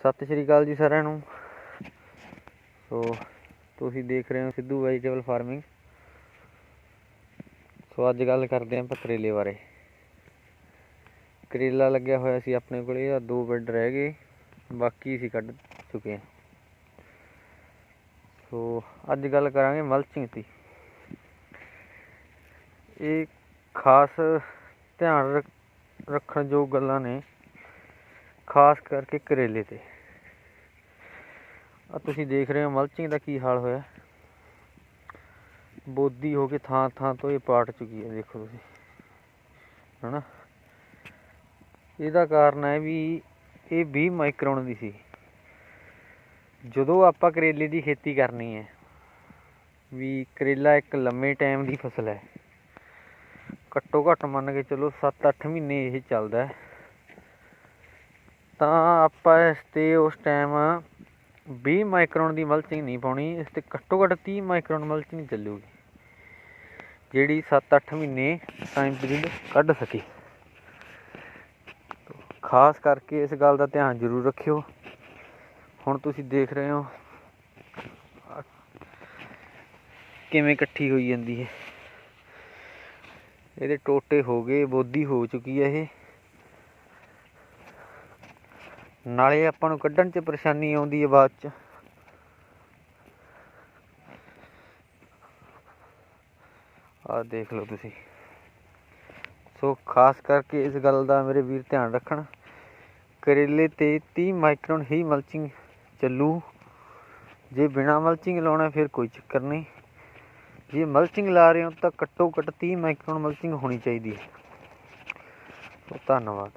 ਸਤਿ ਸ਼੍ਰੀ ਅਕਾਲ ਜੀ ਸਾਰਿਆਂ ਨੂੰ। ਸੋ, ਤੁਸੀਂ ਦੇਖ ਰਹੇ ਹੋ ਸਿੱਧੂ ਵੈਜੀਟੇਬਲ ਫਾਰਮਿੰਗ ਸੋ, ਅੱਜ ਗੱਲ ਕਰਦੇ ਹਾਂ ਆਪਾਂ ਕਰੇਲੇ ਬਾਰੇ। ਕਰੇਲਾ ਲੱਗਿਆ ਹੋਇਆ ਸੀ ਆਪਣੇ ਕੋਲੇ ਆ ਦੋ ਬੈੱਡ ਰਹਿ ਗਏ, ਬਾਕੀ ਅਸੀਂ ਕੱਢ ਚੁੱਕੇ ਹਾਂ। ਸੋ, ਅੱਜ ਗੱਲ ਕਰਾਂਗੇ ਮਲਚਿੰਗ ਦੀ। ਇਹ ਖਾਸ ਧਿਆਨ ਰੱਖ- ਰੱਖਣ ਯੋਗ ਗੱਲਾਂ ਨੇ, ਖਾਸ ਕਰਕੇ ਕਰੇਲੇ ਤੇ। ਆ, ਤੁਸੀਂ ਦੇਖ ਰਹੇ ਹੋ ਮਲਚਿੰਗ ਦਾ ਕੀ ਹਾਲ ਹੋਇਆ। ਬੋਦੀ ਹੋ ਕੇ ਥਾਂ ਥਾਂ ਤੋਂ ਇਹ ਪਾਟ ਚੁੱਕੀ ਹੈ, ਦੇਖੋ ਤੁਸੀਂ। ਹਨਾ? ਇਹਦਾ ਕਾਰਨ ਹੈ ਵੀ ਇਹ 20 ਮਾਈਕਰੋਨ ਦੀ ਸੀ। ਜਦੋਂ ਆਪਾਂ ਕਰੇਲੇ ਦੀ ਖੇਤੀ ਕਰਨੀ ਹੈ, ਵੀ ਕਰੇਲਾ ਇੱਕ ਲੰਮੇ ਟਾਈਮ ਦੀ ਫਸਲ ਹੈ। ਘੱਟੋ ਘੱਟ ਮੰਨ ਕੇ ਚਲੋ 7-8 ਮਹੀਨੇ ਇਹ ਚੱਲਦਾ ਤਾਂ ਆਪਾਂ ਇਸ ਤੇ ਉਸ ਟਾਈਮ 20 ਮਾਈਕਰੋਨ ਦੀ ਮਲਚਿੰਗ ਨਹੀਂ ਪਾਉਣੀ, ਇਸ ਤੇ ਘੱਟੋ ਘੱਟ 30 ਮਾਈਕਰੋਨ ਮਲਚਿੰਗ ਚੱਲੂਗੀ, ਜਿਹੜੀ 7-8 ਮਹੀਨੇ ਟਾਈਮ ਪੀਰੀਅਡ ਕੱਢ ਸਕੇ। ਖਾਸ ਕਰਕੇ ਇਸ ਗੱਲ ਦਾ ਧਿਆਨ ਜ਼ਰੂਰ ਰੱਖਿਓ। ਹੁਣ ਤੁਸੀਂ ਦੇਖ ਰਹੇ ਹੋ ਕਿਵੇਂ ਇਕੱਠੀ ਹੋਈ ਜਾਂਦੀ ਹੈ। ਇਹਦੇ ਟੋਟੇ ਹੋ ਗਏ ਬੋਦੀ ਹੋ ਚੁੱਕੀ ਹੈ ਇਹ। ਨਾਲੇ ਆਪਾਂ ਨੂੰ ਕੱਢਣ 'ਚ ਪਰੇਸ਼ਾਨੀ ਆਉਂਦੀ ਹੈ ਬਾਅਦ 'ਚ। ਆ ਦੇਖ ਲਓ ਤੁਸੀਂ। ਸੋ ਖਾਸ ਕਰਕੇ ਇਸ ਗੱਲ ਦਾ ਮੇਰੇ ਵੀਰ ਧਿਆਨ ਰੱਖਣ। ਕਰੇਲੇ ਤੇ 30 ਮਾਈਕਰੋਨ ਹੀ ਮਲਚਿੰਗ ਚੱਲੂ। ਜੇ ਬਿਨਾ ਮਲਚਿੰਗ ਲਾਉਣਾ ਫਿਰ ਕੋਈ ਚੱਕਰ ਨਹੀਂ। ਜੇ ਮਲਚਿੰਗ ਲਾ ਰਹੇ ਹੋ ਤਾਂ ਘੱਟੋ ਘੱਟ 30 ਮਾਈਕਰੋਨ ਮਲਚਿੰਗ ਹੋਣੀ ਚਾਹੀਦੀ ਹੈ। ਧੰਨਵਾਦ।